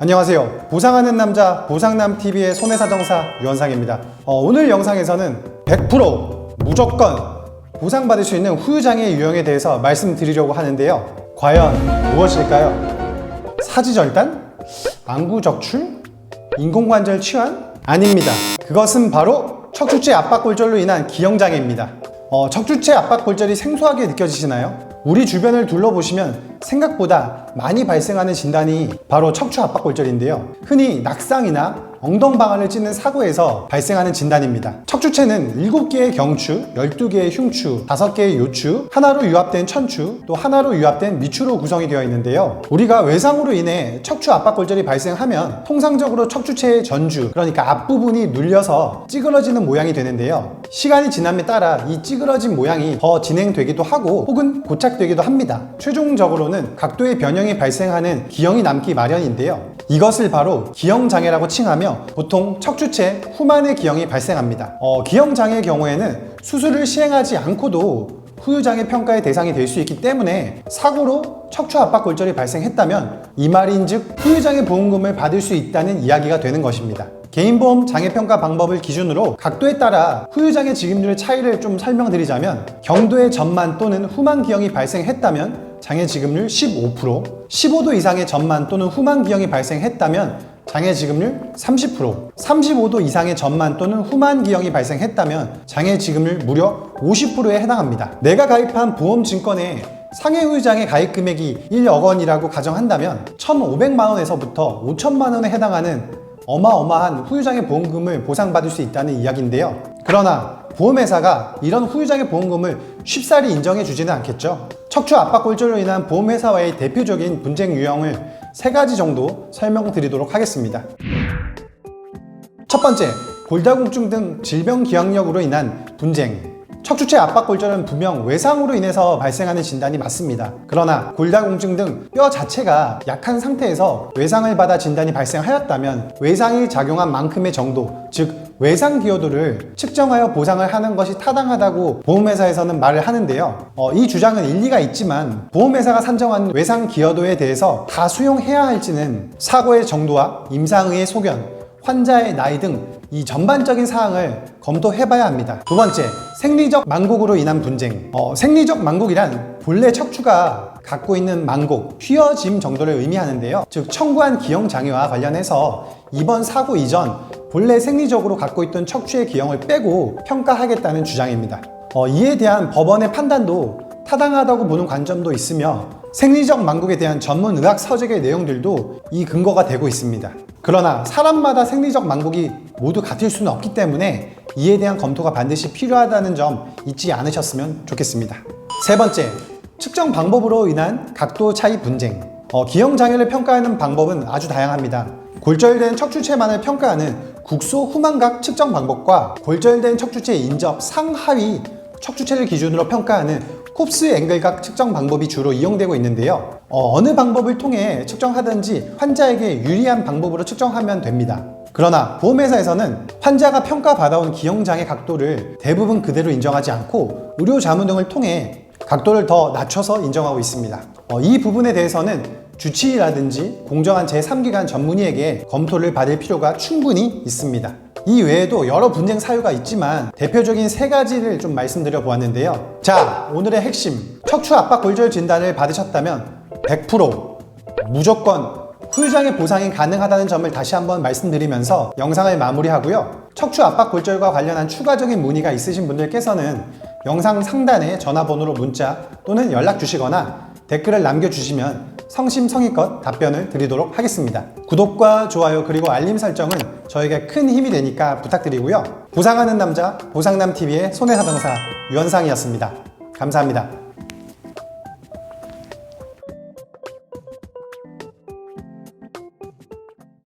안녕하세요. 보상하는 남자 보상남TV의 손해사정사 유원상입니다. 어, 오늘 영상에서는 100% 무조건 보상받을 수 있는 후유장애 유형에 대해서 말씀드리려고 하는데요. 과연 무엇일까요? 사지절단? 안구적출? 인공관절 치환? 아닙니다. 그것은 바로 척추체 압박골절로 인한 기형장애입니다. 어, 척추체 압박골절이 생소하게 느껴지시나요? 우리 주변을 둘러보시면 생각보다 많이 발생하는 진단이 바로 척추 압박골절인데요. 흔히 낙상이나 엉덩방아를 찢는 사고에서 발생하는 진단입니다. 척추체는 7개의 경추, 12개의 흉추, 5개의 요추, 하나로 유합된 천추, 또 하나로 유합된 미추로 구성이 되어 있는데요. 우리가 외상으로 인해 척추 압박골절이 발생하면 통상적으로 척추체의 전주, 그러니까 앞부분이 눌려서 찌그러지는 모양이 되는데요. 시간이 지남에 따라 이 찌그러진 모양이 더 진행되기도 하고 혹은 고착 되기도 합니다. 최종적으로는 각도의 변형이 발생하는 기형이 남기 마련인데요. 이것을 바로 기형장애라고 칭하며 보통 척추체 후만의 기형이 발생합니다. 어, 기형장애의 경우에는 수술을 시행하지 않고도 후유장애 평가의 대상이 될 수 있기 때문에 사고로 척추 압박 골절이 발생했다면 이 말인즉 후유장애 보험금을 받을 수 있다는 이야기가 되는 것입니다. 개인보험 장애평가 방법을 기준으로 각도에 따라 후유장애 지급률의 차이를 좀 설명드리자면 경도의 전만 또는 후만 기형이 발생했다면 장애 지급률 15%, 15도 이상의 전만 또는 후만 기형이 발생했다면 장애 지급률 30%, 35도 이상의 전만 또는 후만 기형이 발생했다면 장애 지급률 무려 50%에 해당합니다. 내가 가입한 보험 증권에 상해 후유장애 가입 금액이 1억 원이라고 가정한다면 1,500만 원에서부터 5천만 원에 해당하는 어마어마한 후유장애 보험금을 보상받을 수 있다는 이야기인데요. 그러나 보험회사가 이런 후유장애 보험금을 쉽사리 인정해 주지는 않겠죠. 척추 압박 골절로 인한 보험회사와의 대표적인 분쟁 유형을 세 가지 정도 설명드리도록 하겠습니다. 첫 번째, 골다공증 등 질병 기억력으로 인한 분쟁. 척추체 압박 골절은 분명 외상으로 인해서 발생하는 진단이 맞습니다. 그러나 골다공증 등 뼈 자체가 약한 상태에서 외상을 받아 진단이 발생하였다면 외상이 작용한 만큼의 정도, 즉 외상 기여도를 측정하여 보상을 하는 것이 타당하다고 보험회사에서는 말을 하는데요. 어, 이 주장은 일리가 있지만 보험회사가 산정한 외상 기여도에 대해서 다 수용해야 할지는 사고의 정도와 임상의의 소견, 환자의 나이 등 이 전반적인 사항을 검토해 봐야 합니다. 두 번째, 생리적 망곡으로 인한 분쟁. 어, 생리적 망곡이란 본래 척추가 갖고 있는 망곡, 휘어짐 정도를 의미하는데요. 즉, 청구한 기형 장애와 관련해서 이번 사고 이전 본래 생리적으로 갖고 있던 척추의 기형을 빼고 평가하겠다는 주장입니다. 어, 이에 대한 법원의 판단도 타당하다고 보는 관점도 있으며 생리적 망곡에 대한 전문 의학 서적의 내용들도 이 근거가 되고 있습니다. 그러나 사람마다 생리적 망곡이 모두 같을 수는 없기 때문에 이에 대한 검토가 반드시 필요하다는 점 잊지 않으셨으면 좋겠습니다. 세 번째, 측정 방법으로 인한 각도 차이 분쟁. 어, 기형 장애를 평가하는 방법은 아주 다양합니다. 골절된 척추체만을 평가하는 국소 후만각 측정 방법과 골절된 척추체 인접 상하위 척추체를 기준으로 평가하는 콥스 앵글각 측정 방법이 주로 이용되고 있는데요. 어, 느 방법을 통해 측정하든지 환자에게 유리한 방법으로 측정하면 됩니다. 그러나 보험회사에서는 환자가 평가받아온 기형장애 각도를 대부분 그대로 인정하지 않고 의료 자문 등을 통해 각도를 더 낮춰서 인정하고 있습니다. 어, 이 부분에 대해서는 주치의라든지 공정한 제3기관 전문의에게 검토를 받을 필요가 충분히 있습니다. 이 외에도 여러 분쟁 사유가 있지만 대표적인 세 가지를 좀 말씀드려 보았는데요. 자, 오늘의 핵심. 척추 압박 골절 진단을 받으셨다면 100% 무조건 후유장애 보상이 가능하다는 점을 다시 한번 말씀드리면서 영상을 마무리하고요. 척추 압박 골절과 관련한 추가적인 문의가 있으신 분들께서는 영상 상단에 전화번호로 문자 또는 연락 주시거나 댓글을 남겨주시면 성심성의껏 답변을 드리도록 하겠습니다. 구독과 좋아요 그리고 알림 설정은 저에게 큰 힘이 되니까 부탁드리고요. 보상하는 남자 보상남TV의 손해사정사 유현상이었습니다. 감사합니다.